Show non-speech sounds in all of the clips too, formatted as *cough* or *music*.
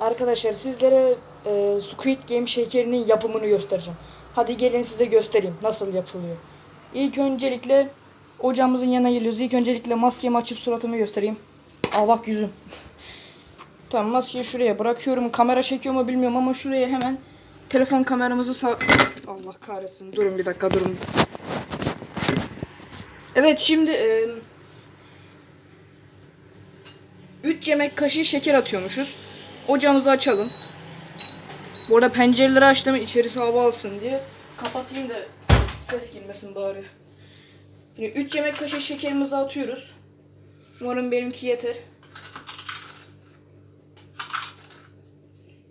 Arkadaşlar sizlere e, Squid Game şekerinin yapımını göstereceğim. Hadi gelin size göstereyim nasıl yapılıyor. İlk öncelikle ocağımızın yanına geliyoruz. İlk öncelikle maskemi açıp suratımı göstereyim. Al bak yüzüm. *laughs* tamam maskeyi şuraya bırakıyorum. Kamera çekiyor mu bilmiyorum ama şuraya hemen telefon kameramızı sağ... Allah kahretsin. Durun bir dakika durun. Evet şimdi... E, 3 yemek kaşığı şeker atıyormuşuz. Ocağımızı açalım. Bu arada pencereleri açtım içerisi hava alsın diye. Kapatayım da ses girmesin bari. Şimdi 3 yemek kaşığı şekerimizi atıyoruz. Umarım benimki yeter.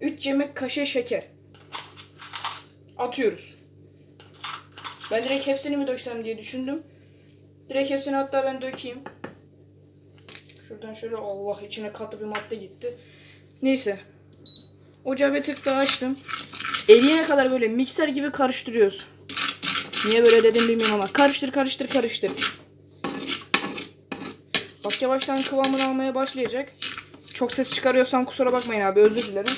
3 yemek kaşığı şeker. Atıyoruz. Ben direkt hepsini mi döksem diye düşündüm. Direkt hepsini hatta ben dökeyim. Şuradan şöyle Allah içine katı bir madde gitti. Neyse. Ocağı bir tık daha açtım. Eriyene kadar böyle mikser gibi karıştırıyoruz. Niye böyle dedim bilmiyorum ama. Karıştır karıştır karıştır. Bak yavaştan kıvamını almaya başlayacak. Çok ses çıkarıyorsam kusura bakmayın abi özür dilerim.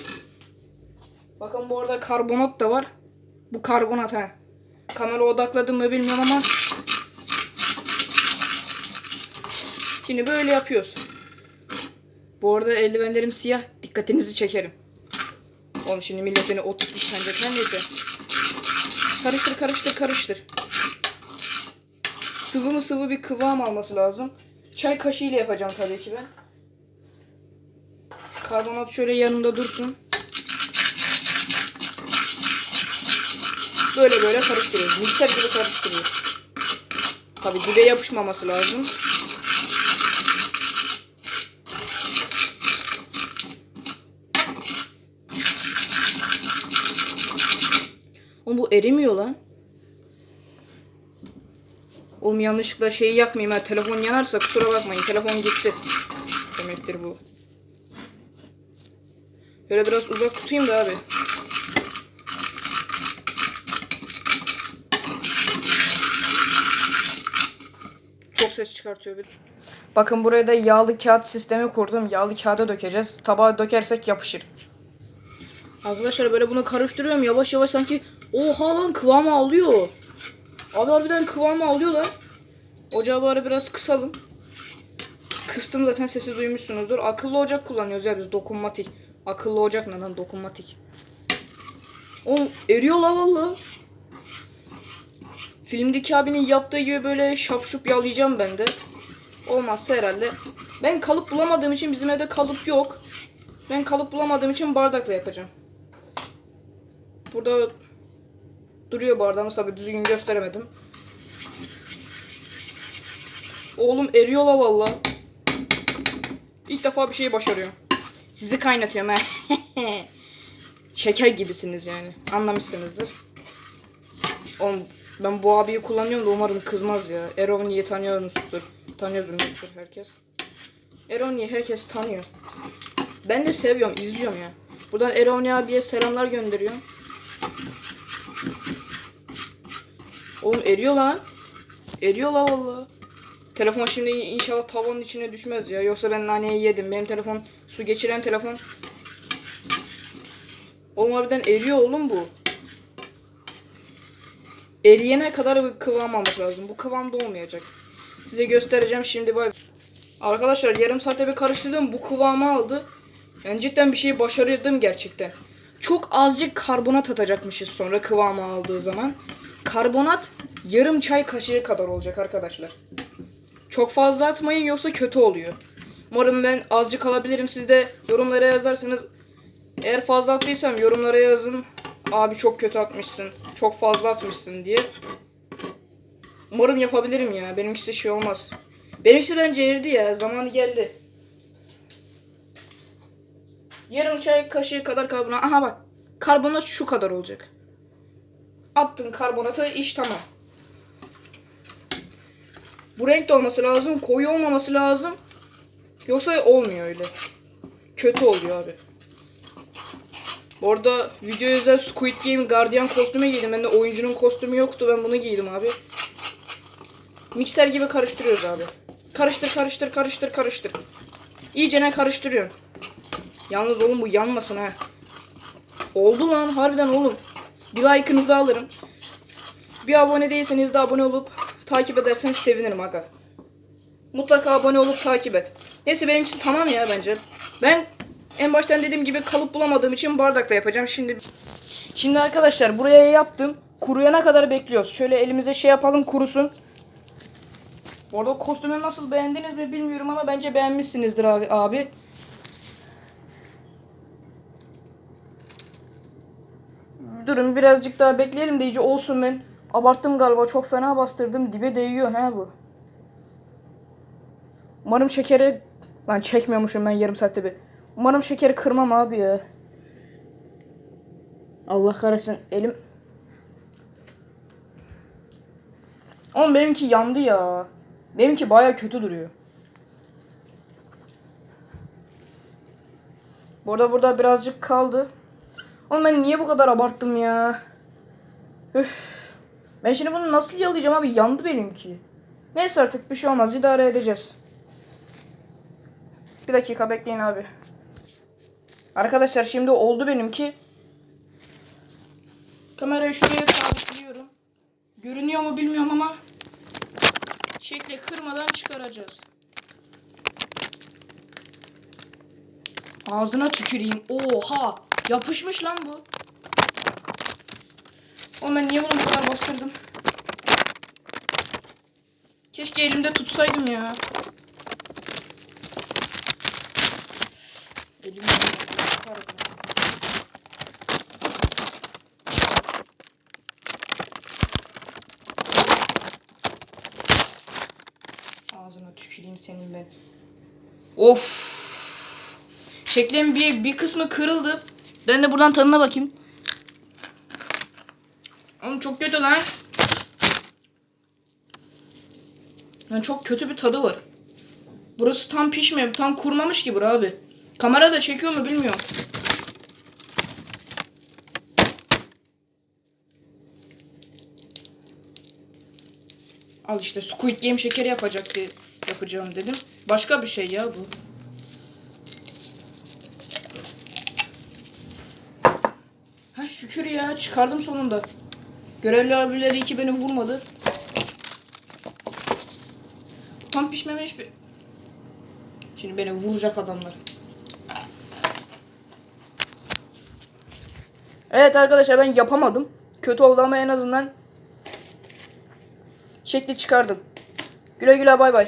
Bakın bu arada karbonat da var. Bu karbonat ha. Kamera odakladım mı bilmiyorum ama Şimdi böyle yapıyoruz. Bu arada eldivenlerim siyah. Dikkatinizi çekerim. Oğlum şimdi millet beni sanacak. Her neyse. Karıştır karıştır karıştır. Sıvı mı sıvı bir kıvam alması lazım. Çay kaşığıyla yapacağım tabii ki ben. Karbonat şöyle yanında dursun. Böyle böyle karıştırıyoruz. Mikser gibi karıştırıyoruz. Tabii dibe yapışmaması lazım. Oğlum bu erimiyor lan. Oğlum yanlışlıkla şeyi yakmayayım ha. Telefon yanarsa kusura bakmayın. Telefon gitti. Demektir bu. Böyle biraz uzak tutayım da abi. Çok ses çıkartıyor bir. Bakın buraya da yağlı kağıt sistemi kurdum. Yağlı kağıda dökeceğiz. Tabağa dökersek yapışır. Arkadaşlar böyle bunu karıştırıyorum yavaş yavaş sanki oha lan kıvamı alıyor. Abi harbiden kıvamı alıyor lan. Ocağı bari biraz kısalım. Kıstım zaten sesi duymuşsunuzdur. Akıllı ocak kullanıyoruz ya biz dokunmatik. Akıllı ocak ne lan dokunmatik. O eriyor la valla. Filmdeki abinin yaptığı gibi böyle şapşup yalayacağım ben de. Olmazsa herhalde. Ben kalıp bulamadığım için bizim evde kalıp yok. Ben kalıp bulamadığım için bardakla yapacağım. Burada duruyor bardağımız tabi düzgün gösteremedim. Oğlum eriyor la valla. İlk defa bir şey başarıyorum. Sizi kaynatıyorum he. *laughs* Şeker gibisiniz yani. Anlamışsınızdır. Oğlum ben bu abiyi kullanıyorum da umarım kızmaz ya. Eroni'yi tanıyor musunuzdur? Tanıyordur herkes. Eroni'yi herkes tanıyor. Ben de seviyorum, izliyorum ya. Buradan Eroni abiye selamlar gönderiyorum. Oğlum eriyor lan. Eriyor la valla. Telefon şimdi inşallah tavanın içine düşmez ya. Yoksa ben naneyi yedim. Benim telefon su geçiren telefon. Oğlum harbiden eriyor oğlum bu. Eriyene kadar bir kıvam almak lazım. Bu kıvamda olmayacak. Size göstereceğim şimdi bay. Arkadaşlar yarım saatte bir karıştırdım. Bu kıvamı aldı. Yani cidden bir şeyi başarıyordum gerçekten. Çok azıcık karbonat atacakmışız sonra kıvamı aldığı zaman. Karbonat yarım çay kaşığı kadar olacak arkadaşlar. Çok fazla atmayın yoksa kötü oluyor. Umarım ben azıcık alabilirim. Siz de yorumlara yazarsanız eğer fazla attıysam yorumlara yazın. Abi çok kötü atmışsın. Çok fazla atmışsın diye. Umarım yapabilirim ya. Benimkisi şey olmaz. Benimkisi bence eridi ya. Zamanı geldi. Yarım çay kaşığı kadar karbonat. Aha bak. Karbonat şu kadar olacak. Attın karbonatı iş tamam. Bu renkte olması lazım. Koyu olmaması lazım. Yoksa olmuyor öyle. Kötü oluyor abi. Bu arada video özel Squid Game Guardian kostümü giydim. Bende oyuncunun kostümü yoktu. Ben bunu giydim abi. Mikser gibi karıştırıyoruz abi. Karıştır karıştır karıştır karıştır. İyicene karıştırıyorsun. Yalnız oğlum bu yanmasın ha. Oldu lan harbiden oğlum. Bir like'ınızı alırım. Bir abone değilseniz de abone olup takip ederseniz sevinirim aga. Mutlaka abone olup takip et. Neyse benimkisi tamam ya bence. Ben en baştan dediğim gibi kalıp bulamadığım için bardakta yapacağım. Şimdi Şimdi arkadaşlar buraya yaptım. Kuruyana kadar bekliyoruz. Şöyle elimize şey yapalım kurusun. Bu arada kostümü nasıl beğendiniz mi bilmiyorum ama bence beğenmişsinizdir abi- Durun birazcık daha bekleyelim de olsun ben. Abarttım galiba çok fena bastırdım. Dibe değiyor he bu. Umarım şekeri... Lan çekmiyormuşum ben yarım saatte bir. Umarım şekeri kırmam abi ya. Allah kahretsin elim... Oğlum benimki yandı ya. Benimki baya kötü duruyor. Burada burada birazcık kaldı. Oğlum ben niye bu kadar abarttım ya? Üf. Ben şimdi bunu nasıl yalayacağım abi? Yandı benimki. Neyse artık bir şey olmaz. idare edeceğiz. Bir dakika bekleyin abi. Arkadaşlar şimdi oldu benimki. Kamerayı şuraya sabitliyorum. Görünüyor mu bilmiyorum ama şekli kırmadan çıkaracağız. Ağzına tüküreyim. Oha! Yapışmış lan bu. Oğlum ben niye bunu bu kadar bastırdım? Keşke elimde tutsaydım ya. Elim yanıyor. Ağzına tüküreyim senin ben. Of. Şeklin bir, bir kısmı kırıldı. Ben de buradan tadına bakayım. Oğlum çok kötü lan. Lan çok kötü bir tadı var. Burası tam pişmiyor. Tam kurmamış gibi abi. Kamera da çekiyor mu bilmiyorum. Al işte Squid Game şekeri yapacak diye yapacağım dedim. Başka bir şey ya bu. Şükür ya çıkardım sonunda. Görevli abileri iki beni vurmadı. Tam pişmemiş bir... Şimdi beni vuracak adamlar. Evet arkadaşlar ben yapamadım. Kötü oldu ama en azından şekli çıkardım. Güle güle bay bay.